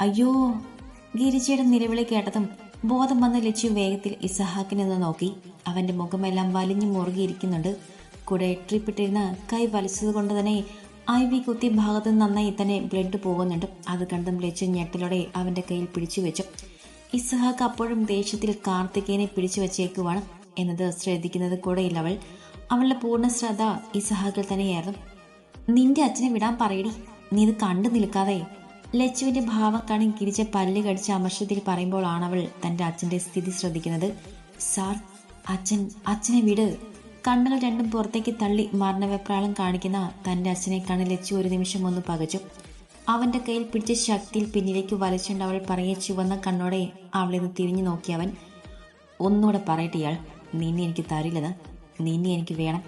അയ്യോ ഗിരിജയുടെ നിലവിളി കേട്ടതും ബോധം വന്ന ലച്ചു വേഗത്തിൽ ഇസഹാക്കിനെ നോക്കി. അവന്റെ മുഖമെല്ലാം വലിഞ്ഞു മുറുകിയിരിക്കുന്നുണ്ട്. കൂടെ ട്രിപ്പിട്ടിരുന്ന കൈ വലിച്ചത് കൊണ്ട് തന്നെ ഐ വി കുത്തി ഭാഗത്ത് നന്നായി തന്നെ ബ്ലഡ് പോകുന്നുണ്ട്. അത് കണ്ടും ലച്ചു ഞെട്ടലോടെ അവന്റെ കയ്യിൽ പിടിച്ചു വെച്ചു. ഇസഹാക്ക് അപ്പോഴും ദേഷ്യത്തിൽ കാർത്തികേനെ പിടിച്ചു വെച്ചേക്കുവാണ് എന്നത് ശ്രദ്ധിക്കുന്നത് കൂടെയില്ല അവൾ. അവളുടെ പൂർണ ശ്രദ്ധ ഇസഹാക്കിൽ തന്നെയായിരുന്നു. നിന്റെ അച്ഛനെ വിടാൻ പറയടി. നീ ഇത് കണ്ടു നിൽക്കാതെ ലച്ചുവിന്റെ കാണി കിരിച്ച പല്ല് കടിച്ച അമർഷത്തിൽ പറയുമ്പോഴാണ് അവൾ തന്റെ അച്ഛന്റെ സ്ഥിതി ശ്രദ്ധിക്കുന്നത്. സാർ അച്ഛൻ അച്ഛനെ വിട്. കണ്ണുകൾ രണ്ടും പുറത്തേക്ക് തള്ളി മരണവെപ്രാളം കാണിക്കുന്ന തന്റെ അച്ഛനെ കണ് ലച്ചു ഒരു നിമിഷം ഒന്ന് പകച്ചു. അവന്റെ കയ്യിൽ പിടിച്ച ശക്തിയിൽ പിന്നിലേക്ക് വലിച്ചുകൊണ്ട് അവൾ പറയെ ചുവന്ന കണ്ണോടെ അവളിന്ന് തിരിഞ്ഞു നോക്കിയവൻ ഒന്നുകൂടെ പറയട്ടെ ഇയാൾ. നിന്നെ എനിക്ക് തരില്ലെന്ന്. നിന്നെ എനിക്ക് വേണം.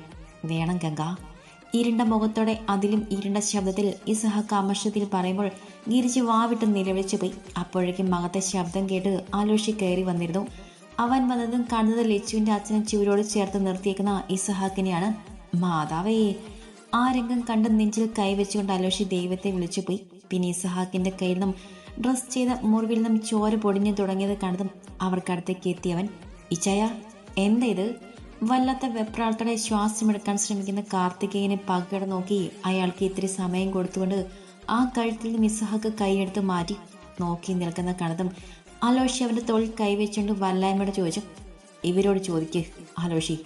വേണം ഗംഗ. ഇരുണ്ട മുഖത്തോടെ അതിലും ഇരുണ്ട ശബ്ദത്തിൽ ഇസഹക്ക് അമർഷത്തിൽ പറയുമ്പോൾ ഗിരിജ് വാവിട്ട് നിലവിളിച്ചു പോയി. അപ്പോഴേക്കും മകത്തെ ശബ്ദം കേട്ട് ആലോഷി കയറി വന്നിരുന്നു. അവൻ വന്നതും കണ്ടത് ലച്ചുവിന്റെ അച്ഛനെ ചുവരോട് ചേർത്ത് നിർത്തിയേക്കുന്ന ഇസഹാക്കിനെയാണ്. മാതാവേ ആ രംഗം കണ്ട് നെഞ്ചിൽ കൈവച്ചുകൊണ്ട് അലോഷി ദൈവത്തെ വിളിച്ചുപോയി പിന്നെ ഇസഹാക്കിന്റെ കയ്യിൽ നിന്നും ഡ്രസ് ചെയ്ത മുറിവിൽ നിന്നും ചോര പൊടിഞ്ഞു തുടങ്ങിയത് കണ്ടതും അവർക്കടുത്തേക്ക് എത്തിയവൻ ഇച്ചയ എന്താ ഇത്? വല്ലാത്ത വെപ്രാളത്തോടെ ശ്വാസമെടുക്കാൻ ശ്രമിക്കുന്ന കാർത്തികേയനെ പകട നോക്കി അയാൾക്ക് ഇത്തിരി സമയം കൊടുത്തുകൊണ്ട് ആ കഴുത്തിൽ നിന്ന് മിസ്സഹക്ക് കൈയെടുത്ത് മാറ്റി നോക്കി നിൽക്കുന്ന കണതും അലോഷി അവന്റെ തോളിൽ കൈവച്ചുകൊണ്ട് വല്ലായ്മയുടെ ചോദിച്ചു ഇവരോട് ചോദിക്ക് അലോഷി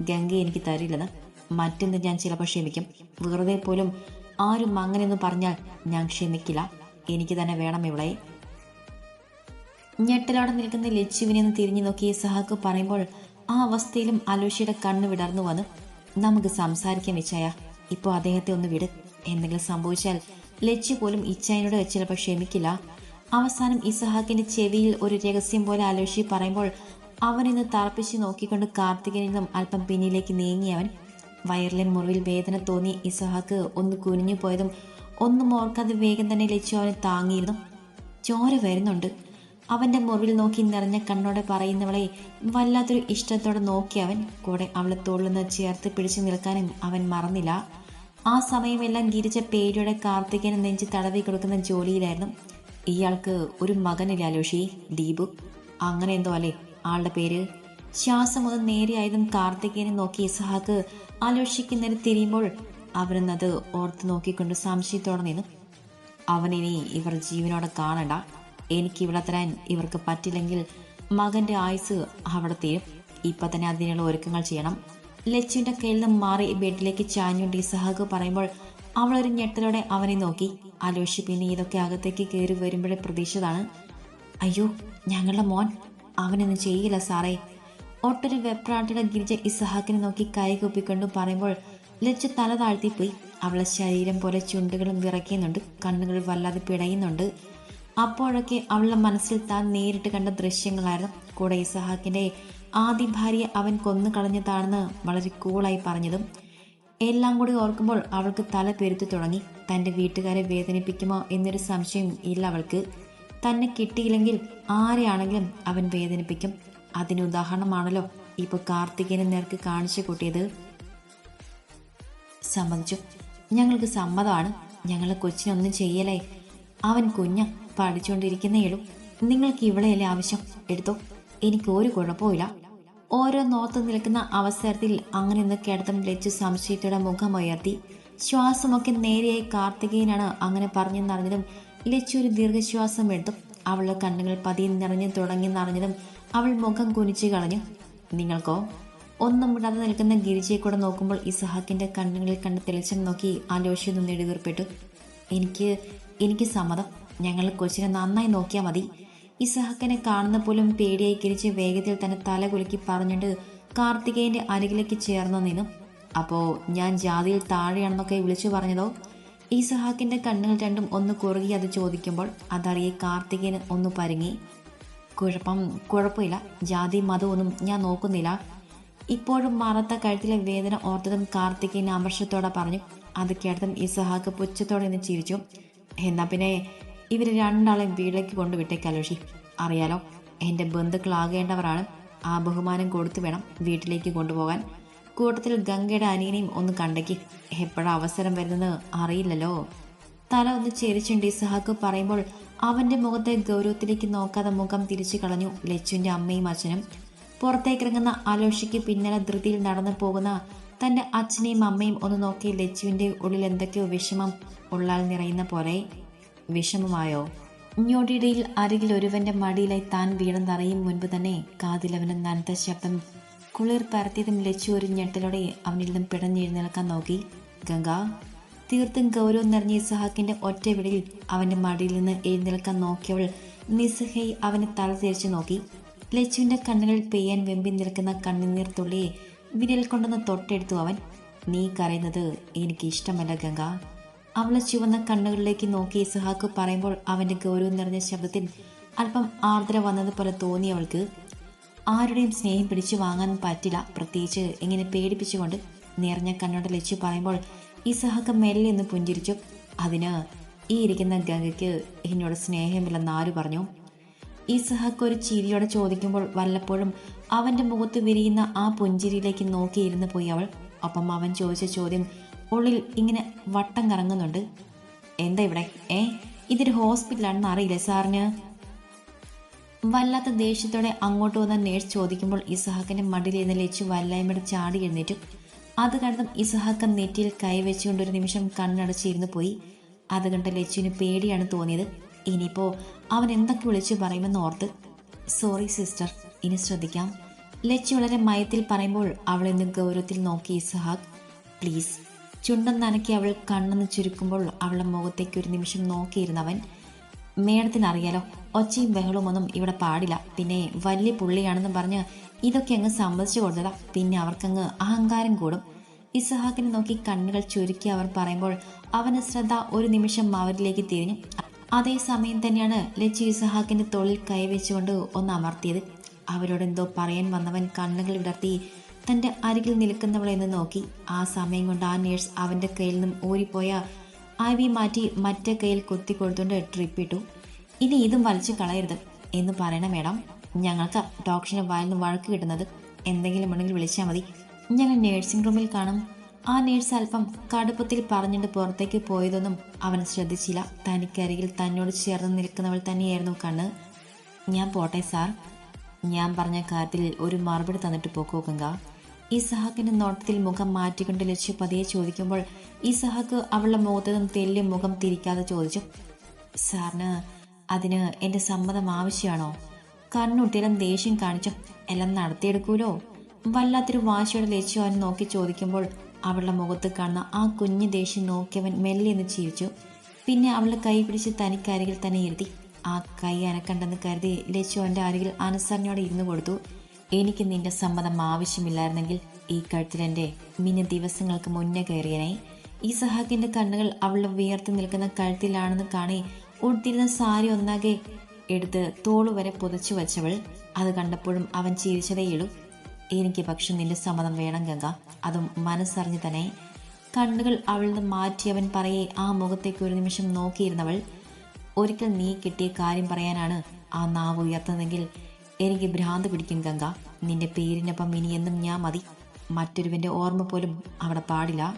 ഗംഗ എനിക്ക് തരില്ലെന്ന്. മറ്റെന്ത് ഞാൻ ചിലപ്പോൾ ക്ഷമിക്കും. വെറുതെ പോലും ആരും അങ്ങനെയൊന്ന് പറഞ്ഞാൽ ഞാൻ ക്ഷമിക്കില്ല. എനിക്ക് തന്നെ വേണം ഇവളെ. ഞെട്ടലോടെ നിൽക്കുന്ന ലച്ചുവിനെ ഒന്ന് തിരിഞ്ഞു നോക്കി സഹാക്ക് പറയുമ്പോൾ ആ അവസ്ഥയിലും അലോഷിയുടെ കണ്ണ് വിടർന്നു വന്നു. നമുക്ക് സംസാരിക്കാൻ വെച്ചായ. ഇപ്പോൾ അദ്ദേഹത്തെ ഒന്ന് വിട്. എന്തെങ്കിലും സംഭവിച്ചാൽ ലച്ചു പോലും ഇച്ചായനോട് ചിലപ്പോൾ ക്ഷമിക്കില്ല. അവസാനം ഇസഹാക്കിന്റെ ചെവിയിൽ ഒരു രഹസ്യം പോലെ അലോഷി പറയുമ്പോൾ അവനിന്ന് തറപ്പിച്ച് നോക്കിക്കൊണ്ട് കാർത്തികനിൽ നിന്നും അല്പം പിന്നിലേക്ക് നീങ്ങിയവൻ വയറിലെ മുറിവിൽ വേദന തോന്നി ഇസഹാക്ക് ഒന്ന് കുനിഞ്ഞു പോയതും ഒന്നും ഓർക്കാതെ വേഗം തന്നെ ലച്ചു അവനെ താങ്ങിയിരുന്നു. ചോര വരുന്നുണ്ട്. അവന്റെ മുറിവിൽ നോക്കി നിറഞ്ഞ കണ്ണോടെ പറയുന്നവളെ വല്ലാത്തൊരു ഇഷ്ടത്തോടെ നോക്കി അവൻ കൂടെ അവളെ തോളുന്ന് ചേർത്ത് പിടിച്ചു നിൽക്കാനും അവൻ മറന്നില്ല. ആ സമയമെല്ലാം ഗിരിച്ച പേടിയോടെ കാർത്തികന് നെഞ്ച് തടവി കൊടുക്കുന്ന ജോലിയിലായിരുന്നു. ഇയാൾക്ക് ഒരു മകനില്ല അലോഷി ദീപു. അങ്ങനെ എന്തോ അല്ലേ ആളുടെ പേര്? ശ്വാസം ഒന്ന് നേരെയായതും കാർത്തികേനെ നോക്കി ഇസഹാക്ക് നേരെ തിരിയുമ്പോൾ അവനെന്നത് ഓർത്ത് നോക്കിക്കൊണ്ട് സംശയത്തോടെ നിന്നു. അവനിനി ഇവർ ജീവനോടെ കാണണ്ട. എനിക്ക് ഇവിടെ തരാൻ ഇവർക്ക് പറ്റില്ലെങ്കിൽ മകന്റെ ആയുസ് അവിടെ തീരും. ഇപ്പൊ തന്നെ അതിനുള്ള ഒരുക്കങ്ങൾ ചെയ്യണം. ലച്ചുവിന്റെ കയ്യിൽ നിന്ന് മാറി ബെഡിലേക്ക് ചാഞ്ഞുകൊണ്ട് ഇസഹാക്ക് പറയുമ്പോൾ അവളൊരു ഞെട്ടലോടെ അവനെ നോക്കി. അലോഷി പിന്നെ ഇതൊക്കെ അകത്തേക്ക് കയറി വരുമ്പോഴേ പ്രതീക്ഷിച്ചതാണ്. അയ്യോ ഞങ്ങളുടെ മോൻ. അവനൊന്നും ചെയ്യില്ല സാറേ. ഒട്ടൊരു വെപ്രാട്ടിയുടെ ഗിരിജ ഇസഹാക്കിനെ നോക്കി കൈ കുപ്പിക്കൊണ്ട് പറയുമ്പോൾ ലച്ചു തല താഴ്ത്തിപ്പോയി. അവളെ ശരീരം പോലെ ചുണ്ടുകളും വിറയ്ക്കുന്നുണ്ട്. കണ്ണുകൾ വല്ലാതെ പിടയുന്നുണ്ട്. അപ്പോഴൊക്കെ അവളുടെ മനസ്സിൽ താൻ നേരിട്ട് കണ്ട ദൃശ്യങ്ങളായിരുന്നു. കൂടെ ഇസഹാക്കിന്റെ ആദ്യ ഭാര്യ അവൻ കൊന്നു കളഞ്ഞതാണെന്ന് വളരെ കൂളായി പറഞ്ഞതും എല്ലാം കൂടി ഓർക്കുമ്പോൾ അവൾക്ക് തല പെരുത്തു തുടങ്ങി. തന്റെ വീട്ടുകാരെ വേദനിപ്പിക്കുമോ എന്നൊരു സംശയം ഇല്ല അവൾക്ക്. തന്നെ കിട്ടിയില്ലെങ്കിൽ ആരെയാണെങ്കിലും അവൻ വേദനിപ്പിക്കും. അതിന് ഉദാഹരണമാണല്ലോ ഇപ്പൊ കാർത്തികനെ നേർക്ക് കാണിച്ചു കൂട്ടിയത്. സമ്മതിച്ചു. ഞങ്ങൾക്ക് സമ്മതമാണ്. ഞങ്ങളെ കൊച്ചിനൊന്നും ചെയ്യലേ അവൻ കുഞ്ഞ. പഠിച്ചുകൊണ്ടിരിക്കുന്നേയുള്ളൂ നിങ്ങൾക്ക് ഇവിടെയല്ലേ ആവശ്യം? എടുത്തോ. എനിക്ക് ഒരു കുഴപ്പമില്ല ഓരോ നോത്ത് നിൽക്കുന്ന അവസരത്തിൽ അങ്ങനെ ഒന്ന് കിടത്തും ലച്ചു സംശയത്തോടെ മുഖം ഉയർത്തി. ശ്വാസമൊക്കെ നേരെയായി കാർത്തികേയനാണ് അങ്ങനെ പറഞ്ഞെന്നറിഞ്ഞതും ലച്ചു ഒരു ദീർഘശ്വാസം എടുത്തു. അവളുടെ കണ്ണുകൾ പതിയെ നിറഞ്ഞു തുടങ്ങിയെന്നറിഞ്ഞതും അവൾ മുഖം കുനിച്ചു കളഞ്ഞു. നിങ്ങൾക്കോ? ഒന്നും വിടാതെ നിൽക്കുന്ന ഗിരിജയെ കൂടെ നോക്കുമ്പോൾ ഇസഹാക്കിന്റെ കണ്ണുകളിൽ കണ്ട് തെളിച്ചം നോക്കി ആലോചിച്ചു നിന്ന് നെടുവീർപ്പെട്ടു എനിക്ക് എനിക്ക് സമ്മതം. ഞങ്ങൾ കൊച്ചിനെ നന്നായി നോക്കിയാൽ മതി. ഇസഹക്കനെ കാണുന്ന പോലും പേടിയായി കിരിച്ച് വേഗത്തിൽ തന്നെ തല കുലുക്കി പറഞ്ഞിട്ട് കാർത്തികേയന്റെ അരികിലേക്ക് ചേർന്നു നിന്നു. അപ്പോ ഞാൻ ജാതിയിൽ താഴെയാണെന്നൊക്കെ വിളിച്ചു പറഞ്ഞതോ? ഇസഹാക്കിന്റെ കണ്ണുകൾ രണ്ടും ഒന്ന് കുറുകി അത് ചോദിക്കുമ്പോൾ അതറിയെ കാർത്തികേയൻ ഒന്ന് പരുങ്ങി. കുഴപ്പം കുഴപ്പമില്ല. ജാതി മതമൊന്നും ഞാൻ നോക്കുന്നില്ല. ഇപ്പോഴും മറത്ത കഴുത്തിലെ വേദന ഓർത്തതും കാർത്തികേയൻ അമർഷത്തോടെ പറഞ്ഞു. അത് കേട്ടതും ഇസഹാക്ക് പുച്ഛത്തോടെ നിന്ന് ചിരിച്ചു. എന്നാ പിന്നെ ഇവർ രണ്ടാളെയും വീട്ടിലേക്ക് കൊണ്ടുവിട്ടേക്കലോഷി അറിയാലോ എന്റെ ബന്ധുക്കളാകേണ്ടവരാണ്. ആ ബഹുമാനം കൊടുത്തു വേണം വീട്ടിലേക്ക് കൊണ്ടുപോകാൻ. കൂട്ടത്തിൽ ഗംഗയുടെ അനിയനെയും ഒന്ന് കണ്ടേക്ക്. എപ്പോഴാണ് അവസരം വരുന്നത് അറിയില്ലല്ലോ. തല ഒന്ന് ചെരിച്ചുണ്ടി സഹാക്ക് പറയുമ്പോൾ അവന്റെ മുഖത്തെ ഗൗരവത്തിലേക്ക് നോക്കാതെ മുഖം തിരിച്ചു കളഞ്ഞു ലച്ചുവിന്റെ അമ്മയും അച്ഛനും. പുറത്തേക്കിറങ്ങുന്ന അലോഷിക്ക് പിന്നാലെ ധൃതിയിൽ നടന്നു പോകുന്ന തന്റെ അച്ഛനെയും അമ്മയും ഒന്ന് നോക്കി ലച്ചുവിന്റെ ഉള്ളിൽ എന്തൊക്കെയോ വിഷമം ഉള്ളാൽ നിറയുന്ന പോലെ. വിഷമമായോ? ഞൊടിയിടയിൽ അരികിൽ ഒരുവന്റെ മടിയിലായി താൻ വീണെന്നറിയും മുൻപ് തന്നെ കാതിലവന് നനത്ത ശബ്ദം കുളിർ പരത്തിയതും ലച്ചു ഒരു ഞെട്ടലോടെ അവനിൽ നിന്നും പിടഞ്ഞെഴുന്നേൽക്കാൻ നോക്കി. ഗംഗ തീർത്തും ഗൗരവം നിറഞ്ഞ ഇസഹാക്കിന്റെ ഒറ്റ വിടയിൽ അവന്റെ മടിയിൽ നിന്ന് എഴുന്നേൽക്കാൻ നോക്കിയവൾ നിസ്സഹയി അവനെ തല തിരിച്ചു നോക്കി. ലച്ചുവിന്റെ കണ്ണുകൾ പെയ്യാൻ വെമ്പി നിൽക്കുന്ന കണ്ണുനീർ തുള്ളിയെ വിരൽ കൊണ്ടൊന്ന് തൊട്ടെടുത്തു അവൻ. നീ കരയുന്നത് എനിക്ക് ഇഷ്ടമല്ല ഗംഗ. അവളെ ചുവന്ന കണ്ണുകളിലേക്ക് നോക്കി ഇസഹാക്ക് പറയുമ്പോൾ അവന്റെ ഗൗരവം നിറഞ്ഞ ശബ്ദത്തിൽ അല്പം ആർദ്ര വന്നതുപോലെ തോന്നി അവൾക്ക്. ആരുടെയും സ്നേഹം പിടിച്ചു വാങ്ങാൻ പറ്റില്ല പ്രത്യേകിച്ച് ഇങ്ങനെ പേടിപ്പിച്ചുകൊണ്ട് നിറഞ്ഞ കണ്ണോടെ ലച്ചു പറയുമ്പോൾ ഇസഹാക്ക് മെല്ലെ ഒന്ന് പുഞ്ചിരിച്ചു. അതിന് ഈ ഇരിക്കുന്ന ഗംഗയ്ക്ക് എന്നോട് സ്നേഹമില്ലെന്ന് ആര് പറഞ്ഞു? ഇസഹാക്ക് ഒരു ചിരിയോടെ ചോദിക്കുമ്പോൾ വല്ലപ്പോഴും അവന്റെ മുഖത്ത് വിരിയുന്ന ആ പുഞ്ചിരിയിലേക്ക് നോക്കിയിരുന്ന് പോയി അവൾ. ഒപ്പം അവൻ ചോദിച്ച ചോദ്യം ഉള്ളിൽ ഇങ്ങനെ വട്ടം കറങ്ങുന്നുണ്ട്. എന്താ ഇവിടെ? ഏ ഇതൊരു ഹോസ്പിറ്റലാണെന്ന് അറിയില്ലേ സാറിന്? വല്ലാത്ത ദേഷ്യത്തോടെ അങ്ങോട്ട് വന്ന നേഴ്സ് ചോദിക്കുമ്പോൾ ഇസഹാക്കിന്റെ മടിയിൽ ലച്ചു വല്ലായ്മയുടെ ചാടി എഴുന്നേറ്റു. അത് കണ്ടതും ഇസഹാക്ക നെറ്റിയിൽ കൈവച്ചുകൊണ്ട് ഒരു നിമിഷം കണ്ണടച്ചിരുന്നു പോയി. അത് കണ്ട ലച്ചുവിന് പേടിയാണ് തോന്നിയത്. ഇനിയിപ്പോ അവൻ എന്തൊക്കെ വിളിച്ചു പറയുമെന്ന് ഓർത്ത് സോറി സിസ്റ്റർ ഇനി ശ്രദ്ധിക്കാം. ലച്ചു വളരെ മയത്തിൽ പറയുമ്പോൾ അവളെന്ന് ഗൗരവത്തിൽ നോക്കി ഇസഹാക്ക് പ്ലീസ് ചുണ്ടൻ നനക്കി അവൾ കണ്ണെന്ന് ചുരുക്കുമ്പോൾ അവളുടെ മുഖത്തേക്ക് ഒരു നിമിഷം നോക്കിയിരുന്നവൻ മേടത്തിനറിയാലോ ഒച്ചയും ബഹളവും ഒന്നും ഇവിടെ പാടില്ല. പിന്നെ വലിയ പുള്ളിയാണെന്ന് പറഞ്ഞ് ഇതൊക്കെ അങ്ങ് സമ്മതിച്ചു കൊടുത്തതാ. പിന്നെ അവർക്കങ്ങ് അഹങ്കാരം കൂടും. ഇസഹാക്കിനെ നോക്കി കണ്ണുകൾ ചുരുക്കി അവർ പറയുമ്പോൾ അവന് ശ്രദ്ധ ഒരു നിമിഷം അവരിലേക്ക് തിരിഞ്ഞു. അതേ സമയം തന്നെയാണ് ലച്ചു ഇസഹാക്കിന്റെ തോളിൽ കൈവച്ചുകൊണ്ട് ഒന്ന് അമർത്തിയത്. അവരോട് എന്തോ പറയാൻ വന്നവൻ കണ്ണുകൾ വിടർത്തി തന്റെ അരികിൽ നിൽക്കുന്നവളെ നിന്ന് നോക്കി. ആ സമയം കൊണ്ട് ആ നേഴ്സ് അവന്റെ കയ്യിൽ നിന്നും ഊരിപ്പോയ ഐ വി മാറ്റി മറ്റേ കയ്യിൽ കുത്തി കൊടുത്തുകൊണ്ട് ട്രിപ്പ് ഇട്ടു. ഇനി ഇതും വലിച്ചു കളയരുത് എന്ന് പറയണം മേഡം. ഞങ്ങൾക്ക് ഡോക്ടറിന് വായിൽ നിന്ന് വഴക്ക് കിട്ടുന്നത് എന്തെങ്കിലും ഉണ്ടെങ്കിൽ വിളിച്ചാൽ മതി. ഞങ്ങൾ നേഴ്സിംഗ് റൂമിൽ കാണും. ആ നേഴ്സ് അല്പം കടുപ്പത്തിൽ പറഞ്ഞിട്ട് പുറത്തേക്ക് പോയതൊന്നും അവൻ ശ്രദ്ധിച്ചില്ല. തനിക്കരികിൽ തന്നോട് ചേർന്ന് നിൽക്കുന്നവൾ തന്നെയായിരുന്നു കണ്ണ്. ഞാൻ പോട്ടെ സാർ. ഞാൻ പറഞ്ഞ കാര്യത്തിൽ ഒരു മറുപടി തന്നിട്ട് പോക്കോ ഗംഗ. ഇസഹാക്കിന്റെ നോട്ടത്തിൽ മുഖം മാറ്റിക്കൊണ്ട് ലക്ഷ്യ പതിയെ ചോദിക്കുമ്പോൾ ഇസഹാക്ക് അവളുടെ മുഖത്ത് നിന്നും തെല്ലും മുഖം തിരിക്കാതെ ചോദിച്ചു സാറിന് അതിന് എന്റെ സമ്മതം ആവശ്യമാണോ? കണ്ണുട്ടിലും ദേഷ്യം കാണിച്ചു എല്ലാം നടത്തിയെടുക്കൂലോ? വല്ലാത്തൊരു വാശിയുടെ ലക്ഷ്യം അവൻ നോക്കി ചോദിക്കുമ്പോൾ അവളുടെ മുഖത്ത് കാണുന്ന ആ കുഞ്ഞു ദേഷ്യം നോക്കിയവൻ മെല്ലെ എന്ന് ജീവിച്ചു പിന്നെ അവളുടെ കൈ പിടിച്ച് തനിക്കരികിൽ തന്നെ ഇരുത്തി ആ കൈ അനക്കണ്ടെന്ന് കരുതി ലച്ചു അരികിൽ അനുസരണയോടെ ഇരുന്നു കൊടുത്തു. എനിക്ക് നിന്റെ സമ്മതം ആവശ്യമില്ലായിരുന്നെങ്കിൽ ഈ കഴുത്തിലെ മിനി ദിവസങ്ങൾക്ക് മുന്നേ കയറിയനായി ഈ സഹാക്കിന്റെ കണ്ണുകൾ അവളുടെ വിയർത്തി നിൽക്കുന്ന കഴുത്തിലാണെന്ന് കാണി ഉടുത്തിരുന്ന സാരി ഒന്നാകെ എടുത്ത് തോളു വരെ പുതച്ചു വച്ചവൾ അത് കണ്ടപ്പോഴും അവൻ ചിരിച്ചതേയുള്ളൂ എനിക്ക് പക്ഷെ നിന്റെ സമ്മതം വേണം ഗംഗ. അതും മനസ്സറിഞ്ഞു തന്നെ. കണ്ണുകൾ അവളിൽ നിന്ന് മാറ്റിയവൻ പറയെ ആ മുഖത്തേക്ക് ഒരു നിമിഷം നോക്കിയിരുന്നവൾ. ഒരിക്കൽ നീ കിട്ടിയ കാര്യം പറയാനാണ് ആ നാവ് ഉയർത്തുന്നതെങ്കിൽ എനിക്ക് ഭ്രാന്ത് പിടിക്കും ഗംഗ. നിന്റെ പേരിനൊപ്പം ഇനി എന്നും ഞാൻ മതി. മറ്റൊരുവന്റെ ഓർമ്മ പോലും അവിടെ പാടില്ല.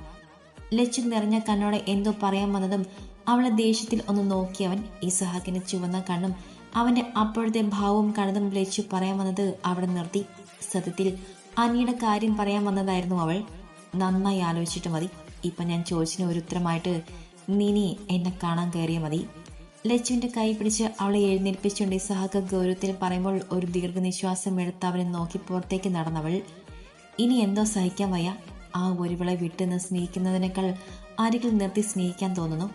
ലച്ചു നിറഞ്ഞ കണ്ണോടെ എന്തോ പറയാൻ വന്നതും അവളെ ദേഷ്യത്തിൽ ഒന്ന് നോക്കിയവൻ ഇസഹാക്കിന് ചുവന്ന കണ്ണും അവന്റെ അപ്പോഴത്തെ ഭാവവും കണ്ടതും ലച്ചു പറയാൻ വന്നത് അവിടെ നിർത്തി. സത്യത്തിൽ അനിയുടെ കാര്യം പറയാൻ വന്നതായിരുന്നു അവൾ. നന്നായി ആലോചിച്ചിട്ട് മതി. ഇപ്പൊ ഞാൻ ചോദിച്ചതിന് ഒരു ഉത്തരമായിട്ട് നിനി എന്നെ കാണാൻ കയറിയ മതി. ലച്ചുവിന്റെ കൈ പിടിച്ച് അവളെ എഴുന്നേൽപ്പിച്ചുകൊണ്ട് ഇസഹാക്ക് ഗൗരവത്തിൽ പറയുമ്പോൾ ഒരു ദീർഘനിശ്വാസം എടുത്ത് അവനെ നോക്കി പുറത്തേക്ക് നടന്നവൾ ഇനി എന്തോ സഹിക്കാൻ വയ്യ. ആ ഒരുവളെ വിട്ടുനിന്ന് സ്നേഹിക്കുന്നതിനേക്കാൾ അരികിൽ നിർത്തി സ്നേഹിക്കാൻ തോന്നുന്നു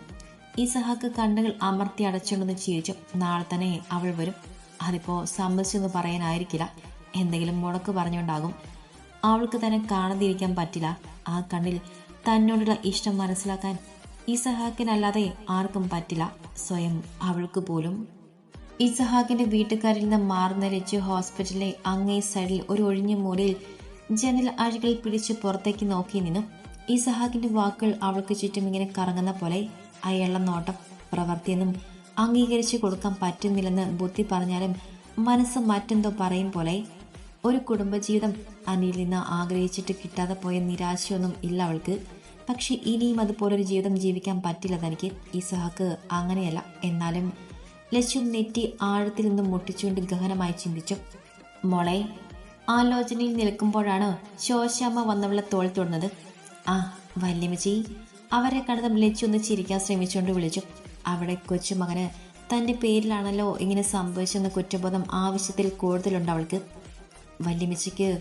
ഈ സഹാക്ക് കണ്ണുകൾ അമർത്തി അടച്ചുകൊണ്ടെന്ന് ചിരിച്ചു. നാളെ തന്നെ അവൾ വരും. അതിപ്പോൾ സമ്മതിച്ചെന്ന് പറയാനായിരിക്കില്ല. എന്തെങ്കിലും മുടക്ക് പറഞ്ഞുകൊണ്ടാകും. അവൾക്ക് തന്നെ കാണാതിരിക്കാൻ പറ്റില്ല. ആ കണ്ണിൽ തന്നോടുള്ള ഇഷ്ടം മനസ്സിലാക്കാൻ ഇസഹാക്കിനല്ലാതെ ആർക്കും പറ്റില്ല. സ്വയം അവൾക്ക് പോലും. ഇസഹാക്കിന്റെ വീട്ടുകാരിൽ നിന്ന് മാറുന്ന ലച്ചു ഹോസ്പിറ്റലിലെ അങ്ങേ സൈഡിൽ ഒരു ഒഴിഞ്ഞ മൂലയിൽ ജനൽ അഴികളിൽ പിടിച്ച് പുറത്തേക്ക് നോക്കി നിന്നു. ഇസഹാക്കിന്റെ വാക്കുകൾ അവൾക്ക് ചുറ്റും ഇങ്ങനെ കറങ്ങുന്ന പോലെ അയാളുടെ നോട്ടം പ്രവർത്തിയെന്നും അംഗീകരിച്ചു കൊടുക്കാൻ പറ്റുന്നില്ലെന്ന് ബുദ്ധി പറഞ്ഞാലും മനസ്സ് മറ്റെന്തോ പറയും പോലെ ഒരു കുടുംബജീവിതം അനിയിൽ നിന്ന് ആഗ്രഹിച്ചിട്ട് കിട്ടാതെ പോയ നിരാശയൊന്നും ഇല്ല അവൾക്ക്. പക്ഷെ ഇനിയും അതുപോലൊരു ജീവിതം ജീവിക്കാൻ പറ്റില്ല തനിക്ക്. ഇസഹാക്ക് അങ്ങനെയല്ല. എന്നാലും ലച്ചു നെറ്റി ആഴത്തിൽ നിന്ന് മുട്ടിച്ചുകൊണ്ട് ഗഹനമായി ചിന്തിച്ചു. മോളെ ആലോചനയിൽ നിൽക്കുമ്പോഴാണ് ശോശാമ്മ വന്നവളെ തോൾ തൊടുന്നത്. ആ വല്യമ്മച്ചി അവരെ കണ്ടതും ലച്ചു ഒന്ന് ചിരിക്കാൻ ശ്രമിച്ചുകൊണ്ട് വിളിച്ചു. അവിടെ കൊച്ചുമകന് തന്റെ പേരിലാണല്ലോ ഇങ്ങനെ സംഭവിച്ചെന്ന കുറ്റബോധം ആവശ്യത്തിൽ കൂടുതലുണ്ട് അവൾക്ക്. വല്യമ്മച്ചിക്ക്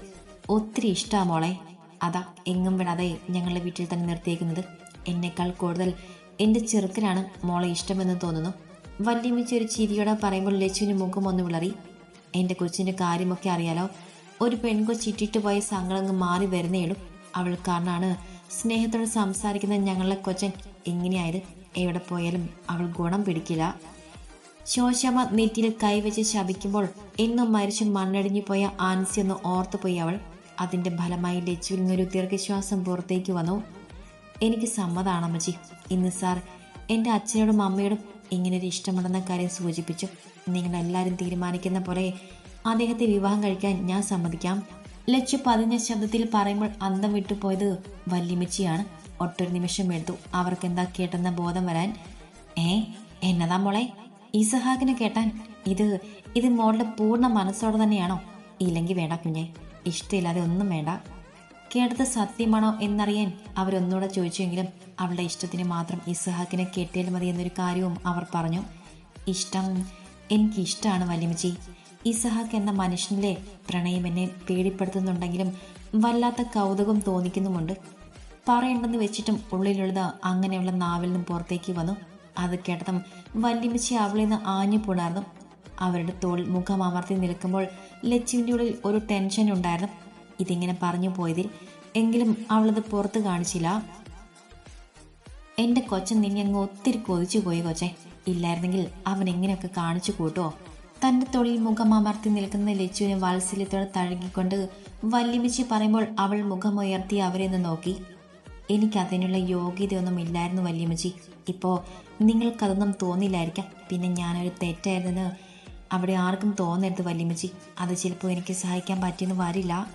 ഒത്തിരി ഇഷ്ടമാണ് മോളെ. അതാ എങ്ങും വിടാതെ ഞങ്ങളുടെ വീട്ടിൽ തന്നെ നിർത്തിയേക്കുന്നത്. എന്നേക്കാൾ കൂടുതൽ എന്റെ ചെറുക്കനാണ് മോളെ ഇഷ്ടമെന്ന് തോന്നുന്നു. വല്യമ്മച്ചി ഒരു ചിരിയോടെ പറയുമ്പോൾ ലച്ചുവിന് മുഖം ഒന്ന് വിളറി. എന്റെ കൊച്ചിന്റെ കാര്യമൊക്കെ അറിയാലോ. ഒരു പെൺകൊച്ച് ഇട്ടിട്ട് പോയ സങ്കടങ്ങ് മാറി വരുന്നേയുള്ളൂ അവൾ കാരണമാണ് സ്നേഹത്തോട് സംസാരിക്കുന്ന ഞങ്ങളുടെ കൊച്ചൻ എങ്ങനെയായത്? എവിടെ പോയാലും അവൾ ഗുണം പിടിക്കില്ല. ശോശാമ നെറ്റിയിൽ കൈവച്ച് ശപിക്കുമ്പോൾ എന്നും മരിച്ചു മണ്ണടിഞ്ഞു പോയ ആൻസി ഒന്ന് ഓർത്തുപോയി അവൾ. അതിന്റെ ഫലമായി ലച്ചുവിൽ നിന്നൊരു ദീർഘശ്വാസം പുറത്തേക്ക് വന്നു. എനിക്ക് സമ്മതാണ് അമ്മച്ചി. ഇന്ന് സാർ എന്റെ അച്ഛനോടും അമ്മയോടും ഇങ്ങനെ ഒരു ഇഷ്ടമുണ്ടെന്ന കാര്യം സൂചിപ്പിച്ചു. നിങ്ങളെല്ലാവരും തീരുമാനിക്കുന്ന പോലെ അദ്ദേഹത്തെ വിവാഹം കഴിക്കാൻ ഞാൻ സമ്മതിക്കാം. ലച്ചു പതിഞ്ഞ ശബ്ദത്തിൽ പറയുമ്പോൾ അന്തം വിട്ടുപോയത് വല്യമ്മച്ചിയാണ്. ഒട്ടൊരു നിമിഷം എടുത്തു. അവർക്ക് എന്താ കേട്ടെന്ന ബോധം വരാൻ? ഏ എന്നതാ മോളെ? ഇസഹാക്കിനെ കേട്ടാൻ ഇത് ഇത് മോളുടെ പൂർണ മനസ്സോടെ തന്നെയാണോ? ഇല്ലെങ്കിൽ വേണ്ട കുഞ്ഞെ. ഇഷ്ടമില്ലാതെ ഒന്നും വേണ്ട. കേട്ടത് സത്യമാണോ എന്നറിയാൻ അവരൊന്നുകൂടെ ചോദിച്ചെങ്കിലും അവളുടെ ഇഷ്ടത്തിന് മാത്രം ഇസഹാക്കിനെ കേട്ടിയാൽ മതി എന്നൊരു കാര്യവും അവർ പറഞ്ഞു. ഇഷ്ടം എനിക്കിഷ്ടമാണ് വല്യമ്മച്ചി. ഇസഹാക്ക് എന്ന മനുഷ്യനിലെ പ്രണയം എന്നെ പേടിപ്പെടുത്തുന്നുണ്ടെങ്കിലും വല്ലാത്ത കൗതുകം തോന്നിക്കുന്നുമുണ്ട്. പറയണ്ടെന്ന് വെച്ചിട്ടും ഉള്ളിലുള്ളത് അങ്ങനെയുള്ള നാവിൽ നിന്നും പുറത്തേക്ക് വന്നു. അത് കേട്ടതും വല്യമ്മച്ചി അവളിൽ നിന്ന് ആഞ്ഞു പുണർന്നു അവരുടെ തോളിൽ മുഖം അമർത്തി നിൽക്കുമ്പോൾ ലച്ചുവിന്റെ ഉള്ളിൽ ഒരു ടെൻഷൻ ഉണ്ടായിരുന്നു. ഇതിങ്ങനെ പറഞ്ഞു പോയതിൽ എങ്കിലും അവളത് പുറത്ത് കാണിച്ചില്ല. എന്റെ കൊച്ചൻ നിന്നെ അങ്ങ് ഒത്തിരി കൊതിച്ചു പോയി കൊച്ചെ. ഇല്ലായിരുന്നെങ്കിൽ അവൻ എങ്ങനെയൊക്കെ കാണിച്ചു കൂട്ടോ? തന്റെ തൊഴിൽ മുഖം അമർത്തി നിൽക്കുന്ന ലച്ചുവിനെ വാത്സല്യത്തോടെ തഴുകിക്കൊണ്ട് വല്യമിച്ച് പറയുമ്പോൾ അവൾ മുഖമുയർത്തി അവരെ ഒന്ന് നോക്കി. എനിക്കതിനുള്ള യോഗ്യതയൊന്നും ഇല്ലായിരുന്നു വല്യമ്മച്ചി. ഇപ്പോൾ നിങ്ങൾക്കതൊന്നും തോന്നില്ലായിരിക്കാം. പിന്നെ ഞാനൊരു തെറ്റായിരുന്നെന്ന് അവിടെ ആർക്കും തോന്നരുത് വല്യമ്മച്ചി. അത് ചിലപ്പോൾ എനിക്ക് സഹായിക്കാൻ പറ്റിയെന്ന് വരില്ല.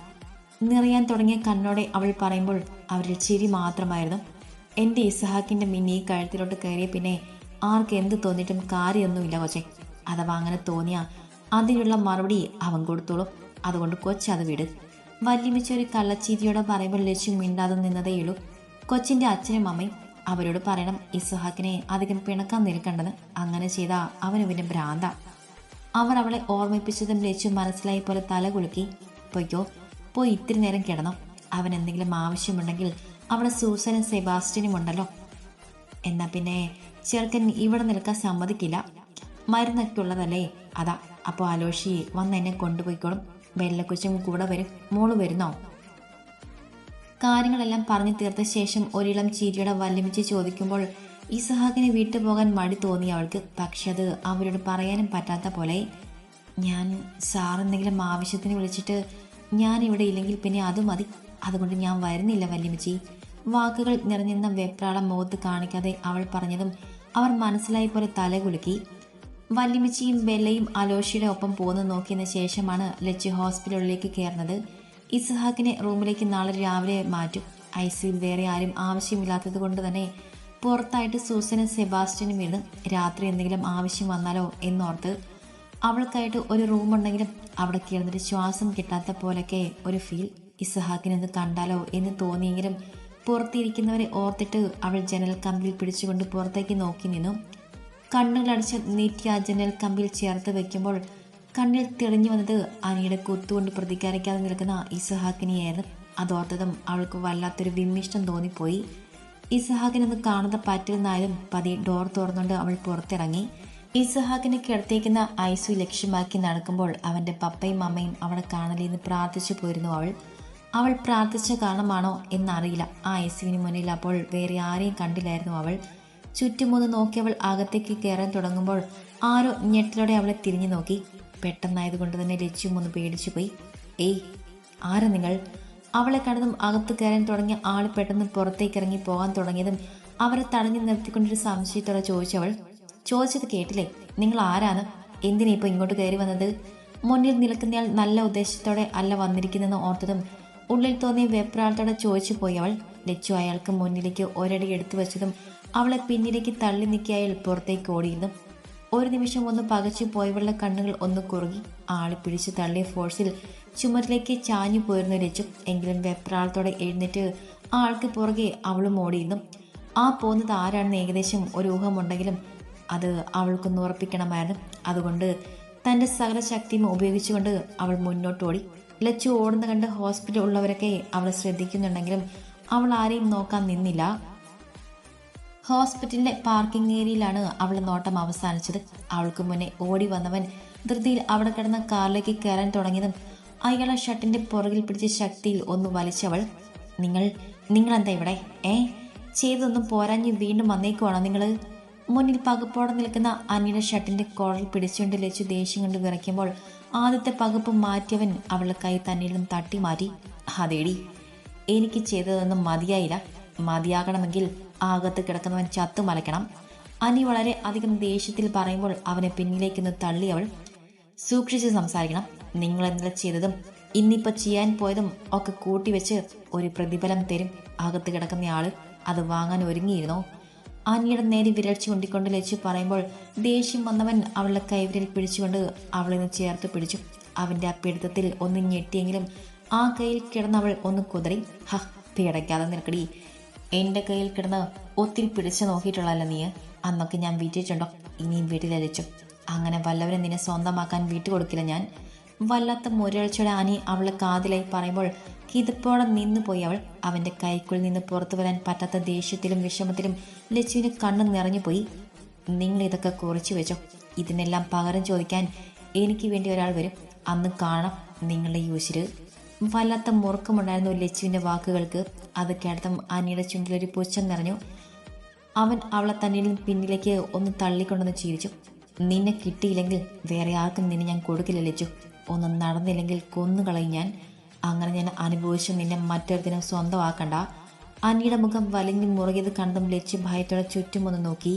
നിറയാൻ തുടങ്ങിയ കണ്ണോടെ അവൾ പറയുമ്പോൾ അവരിൽ ചിരി മാത്രമായിരുന്നു. എന്റെ ഇസഹാക്കിന്റെ മിന്നി കഴുത്തിലോട്ട് കയറിയ പിന്നെ ആർക്ക് എന്ത് തോന്നിയിട്ടും കാര്യമൊന്നുമില്ല കൊച്ചെ. അഥവാ അങ്ങനെ തോന്നിയാൽ അതിനുള്ള മറുപടി അവൻ കൊടുത്തോളും. അതുകൊണ്ട് കൊച്ചത് വിട്. വല്യമ്മച്ച ഒരു കള്ളച്ചീതിയോടെ പറയുമ്പോൾ ലക്ഷ്യം മിണ്ടാതെ നിന്നതേയുള്ളൂ കൊച്ചിന്റെ അച്ഛനും അമ്മയും അവരോട് പറയണം ഇസഹാക്കിനെ അധികം പിണക്കാൻ നിൽക്കേണ്ടത് അങ്ങനെ ചെയ്താൽ അവനു പിന്നെ ഭ്രാന്ത. അവർ അവളെ ഓർമ്മിപ്പിച്ചതും ലച്ചു മനസ്സിലായി പോലെ തല കുലുക്കി. പൊയ്ക്കോ പോയി ഇത്തിരി നേരം കിടന്നോ. അവൻ എന്തെങ്കിലും ആവശ്യമുണ്ടെങ്കിൽ അവിടെ സൂസനും സെബാസ്റ്റ്യനും ഉണ്ടല്ലോ. എന്നാ പിന്നെ ചെറുക്കൻ ഇവിടെ നിൽക്കാൻ സമ്മതിക്കില്ല. മരുന്നൊക്കെ ഉള്ളതല്ലേ അതാ അപ്പോൾ അലോഷി വന്ന് എന്നെ കൊണ്ടുപോയിക്കോളും. വെള്ളക്കൊച്ചും കൂടെ വരും. മോൾ വരുന്നോ? കാര്യങ്ങളെല്ലാം പറഞ്ഞു തീർത്ത ശേഷം ഒരിളം ചീരിയുടെ വല്യമിച്ച് ചോദിക്കുമ്പോൾ ഇസഹാക്കിനെ വീട്ടു പോകാൻ മടി തോന്നി അവൾക്ക് പക്ഷെ അത് അവരോട് പറയാനും പറ്റാത്ത പോലെ ഞാൻ സാർ എന്തെങ്കിലും ആവശ്യത്തിന് വിളിച്ചിട്ട് ഞാൻ ഇവിടെ ഇല്ലെങ്കിൽ പിന്നെ അത് മതി. അതുകൊണ്ട് ഞാൻ വരുന്നില്ല വല്യമ്മച്ചി. വാക്കുകൾ നിറഞ്ഞിരുന്ന വെപ്രാളം മുഖത്ത് കാണിക്കാതെ അവൾ പറഞ്ഞതും അവർ മനസ്സിലായി പോലെ തല കുലുക്കി. വല്യമ്മച്ചിയും ബെല്ലയും അലോഷിയുടെ ഒപ്പം പോന്ന് നോക്കിയതിന് ശേഷമാണ് ലച്ചു ഹോസ്പിറ്റലിലേക്ക് കയറുന്നത്. ഇസ്ഹാക്കിനെ റൂമിലേക്ക് നാളെ രാവിലെ മാറ്റും. ഐ സിയിൽ വേറെ ആരും ആവശ്യമില്ലാത്തത് കൊണ്ട് തന്നെ പുറത്തായിട്ട് സൂസനും സെബാസ്റ്റ്യനും ഇരുന്ന് രാത്രി എന്തെങ്കിലും ആവശ്യം വന്നാലോ എന്നോർത്ത് അവൾക്കായിട്ട് ഒരു റൂമുണ്ടെങ്കിലും അവിടെ കിടന്നിട്ട് ശ്വാസം കിട്ടാത്ത പോലൊക്കെ ഒരു ഫീൽ ഇസഹാക്കിനെന്ന് കണ്ടാലോ എന്ന് തോന്നിയെങ്കിലും പുറത്തിരിക്കുന്നവരെ ഓർത്തിട്ട് അവൾ ജനൽ കമ്പിൽ പിടിച്ചുകൊണ്ട് പുറത്തേക്ക് നോക്കി നിന്നു. കണ്ണുകളടച്ച് നീറ്റി ആ ജനൽ കമ്പിൽ ചേർത്ത് വെക്കുമ്പോൾ കണ്ണിൽ തെളിഞ്ഞു വന്നത് അനിയുടെ കുത്തുകൊണ്ട് പ്രതികരിക്കാതെ നിൽക്കുന്ന ഇസഹാക്കിനെയായിരുന്നു. അതോർത്തതും അവൾക്ക് വല്ലാത്തൊരു വിമ്മിഷ്ടം തോന്നിപ്പോയി. ഇസഹാക്കിനൊന്ന് കാണുന്ന പറ്റില്ലെന്നായാലും പതി ഡോർ തുറന്നുകൊണ്ട് അവൾ പുറത്തിറങ്ങി. ഇസഹാക്കിനെ കിടത്തേക്കുന്ന ഐസു ലക്ഷ്യമാക്കി നടക്കുമ്പോൾ അവന്റെ പപ്പയും അമ്മയും അവളെ കാണലിന്ന് പ്രാർത്ഥിച്ചു പോയിരുന്നു അവൾ. അവൾ പ്രാർത്ഥിച്ച കാരണമാണോ എന്നറിയില്ല. ആ ഐസുവിന് മുന്നിൽ അപ്പോൾ വേറെ ആരെയും കണ്ടില്ലായിരുന്നു അവൾ. ചുറ്റുമൊന്ന് നോക്കി അവൾ അകത്തേക്ക് കയറാൻ തുടങ്ങുമ്പോൾ ആരോ ഞെട്ടലോടെ അവളെ തിരിഞ്ഞു നോക്കി. പെട്ടെന്നായതുകൊണ്ട് തന്നെ ലക്ഷ്യം ഒന്ന് പേടിച്ചു പോയി. ഏയ് ആരാ നിങ്ങൾ? അവളെ കണ്ടതും അകത്ത് കയറാൻ തുടങ്ങിയ ആൾ പെട്ടെന്ന് പുറത്തേക്ക് ഇറങ്ങി പോകാൻ തുടങ്ങിയതും അവരെ തടഞ്ഞു നിർത്തിക്കൊണ്ടൊരു സംശയത്തോടെ ചോദിച്ചവൾ ചോദിച്ചത് കേട്ടില്ലേ? നിങ്ങൾ ആരാണ്? എന്തിനാ ഇപ്പോൾ ഇങ്ങോട്ട് കയറി വന്നത്? മുന്നിൽ നിൽക്കുന്നയാൾ നല്ല ഉദ്ദേശത്തോടെ അല്ല വന്നിരിക്കുന്നതെന്ന് ഓർത്തതും ഉള്ളിൽ തോന്നിയ വെപ്രാളത്തോടെ ചോദിച്ചു പോയി അവൾ ലച്ചു അയാൾക്ക് മുന്നിലേക്ക് ഒരടി എടുത്തു വെച്ചതും അവളെ പിന്നിലേക്ക് തള്ളി നീക്കി പുറത്തേക്ക് ഓടിയിരുന്നു. ഒരു നിമിഷം ഒന്ന് പകച്ചു പോയവളുടെ കണ്ണുകൾ ഒന്ന് കുറുകി ആളി പിടിച്ചു തള്ളിയ ഫോഴ്സിൽ ചുമരിലേക്ക് ചാഞ്ഞു പോയിരുന്നു രജു എങ്കിലും വെപ്രാളത്തോടെ എഴുന്നേറ്റ് ആൾക്ക് പുറകെ അവളും ഓടിയിരുന്നു. ആ പോകുന്നത് ആരാണെന്ന് ഏകദേശം ഒരു ഊഹമുണ്ടെങ്കിലും അത് അവൾക്കൊന്ന് ഉറപ്പിക്കണമായിരുന്നു. അതുകൊണ്ട് തന്റെ സകല ശക്തിയും ഉപയോഗിച്ചുകൊണ്ട് അവൾ മുന്നോട്ട് ഓടി ലച്ചു ഓടുന്ന കണ്ട് ഹോസ്പിറ്റൽ ഉള്ളവരൊക്കെ അവളെ ശ്രദ്ധിക്കുന്നുണ്ടെങ്കിലും അവൾ ആരെയും നോക്കാൻ നിന്നില്ല. ഹോസ്പിറ്റലിന്റെ പാർക്കിംഗ് ഏരിയയിലാണ് അവൾ നോട്ടം അവസാനിച്ചത്. അവൾക്ക് മുന്നേ ഓടി വന്നവൻ ധൃതിയിൽ അവിടെ കിടന്ന കാറിലേക്ക് കയറാൻ തുടങ്ങിയതും അയാളെ ഷട്ടിന്റെ പുറകിൽ പിടിച്ച ശക്തിയിൽ ഒന്ന് വലിച്ചവൾ നിങ്ങൾ നിങ്ങളെന്താ ഇവിടെ? ഏ? ചെയ്തൊന്നും പോരാഞ്ഞ് വീണ്ടും വന്നേക്കുവാണോ നിങ്ങൾ മുന്നിൽ പകപ്പോടെ നിൽക്കുന്ന അനിയുടെ ഷട്ടിന്റെ കോളർ പിടിച്ചുകൊണ്ട് ലച്ചു ദേഷ്യം കൊണ്ട് വിറയ്ക്കുമ്പോൾ ആദ്യത്തെ പകപ്പ് മാറ്റിയവൻ അവളെ കൈ തന്നിലും തട്ടി മാറ്റി. അതേടി എനിക്ക് ചെയ്തതൊന്നും മതിയായില്ല. മതിയാകണമെങ്കിൽ ആകത്ത് കിടക്കുന്നവൻ ചത്തു മലയ്ക്കണം. അനി വളരെ അധികം ദേഷ്യത്തിൽ പറയുമ്പോൾ അവനെ പിന്നിലേക്കൊന്ന് തള്ളി അവൾ സൂക്ഷിച്ച് സംസാരിക്കണം. നിങ്ങൾ ഇന്നലെ ചെയ്തതും ഇന്നിപ്പോൾ ചെയ്യാൻ പോയതും ഒക്കെ കൂട്ടിവെച്ച് ഒരു പ്രതിഫലം തരും. അകത്ത് കിടക്കുന്ന ആൾ അത് വാങ്ങാൻ ഒരുങ്ങിയിരുന്നോ? ആനിയുടെ നേരെ വിരൽ ചൂണ്ടിക്കൊണ്ട് ലച്ചു പറയുമ്പോൾ ദേഷ്യം വന്നവൻ അവളുടെ കൈവിരൽ പിടിച്ചുകൊണ്ട് അവളെ നിന്ന് ചേർത്ത് പിടിച്ചു. അവന്റെ ആ പിടുത്തത്തിൽ ഒന്ന് ഞെട്ടിയെങ്കിലും ആ കയ്യിൽ കിടന്നവൾ ഒന്ന് കുതറി ഹ തീടയ്ക്കാതെ നിൽക്കടി. എന്റെ കയ്യിൽ കിടന്ന് ഒത്തിരി പിടിച്ചു നോക്കിയിട്ടുള്ളല്ലോ നീ അന്നൊക്കെ ഞാൻ വീട്ടിട്ടുണ്ടോ ഇനിയും വീട്ടിലരച്ചു അങ്ങനെ വല്ലവരും നിന്നെ സ്വന്തമാക്കാൻ വീട്ടുകൊടുക്കില്ല ഞാൻ. വല്ലാത്ത മുരൾച്ചയുടെ ആനി അവളെ കാതിലായി പറയുമ്പോൾ കിതപ്പോടെ നിന്നുപോയി അവൾ. അവന്റെ കൈക്കുള്ളിൽ നിന്ന് പുറത്തു വരാൻ പറ്റാത്ത ദേഷ്യത്തിലും വിഷമത്തിലും ലച്ചുവിന് കണ്ണു നിറഞ്ഞുപോയി. നിങ്ങൾ ഇതൊക്കെ കുറിച്ചു വെച്ചോ. ഇതിനെല്ലാം പകരം ചോദിക്കാൻ എനിക്ക് വേണ്ടി ഒരാൾ വരും. അന്ന് കാണാം നിങ്ങളുടെ യൂശിര് വല്ലാത്ത മുറുക്കമുണ്ടായിരുന്നു ലച്ചുവിന്റെ വാക്കുകൾക്ക്. അത് കേട്ടതും അനിയുടെ ചുണ്ടിലൊരു പുച്ഛം നിറഞ്ഞു. അവൻ അവളെ തന്നിൽ പിന്നിലേക്ക് ഒന്ന് തള്ളിക്കൊണ്ടെന്ന് ചിരിച്ചു. നിന്നെ കിട്ടിയില്ലെങ്കിൽ വേറെ ആർക്കും നിന്നെ ഞാൻ കൊടുക്കില്ല ലച്ചു. ഒന്ന് നടന്നില്ലെങ്കിൽ കൊന്നുകളയും ഞാൻ. അങ്ങനെ ഞാൻ അനുഭവിച്ച് നിന്നെ മറ്റൊരു ദിനം സ്വന്തമാക്കണ്ട. അനിയുടെ മുഖം വലിഞ്ഞു മുറുകിയത് കണ്ടും ലച്ചു ഭയത്തോടെ ചുറ്റുമൊന്ന് നോക്കി.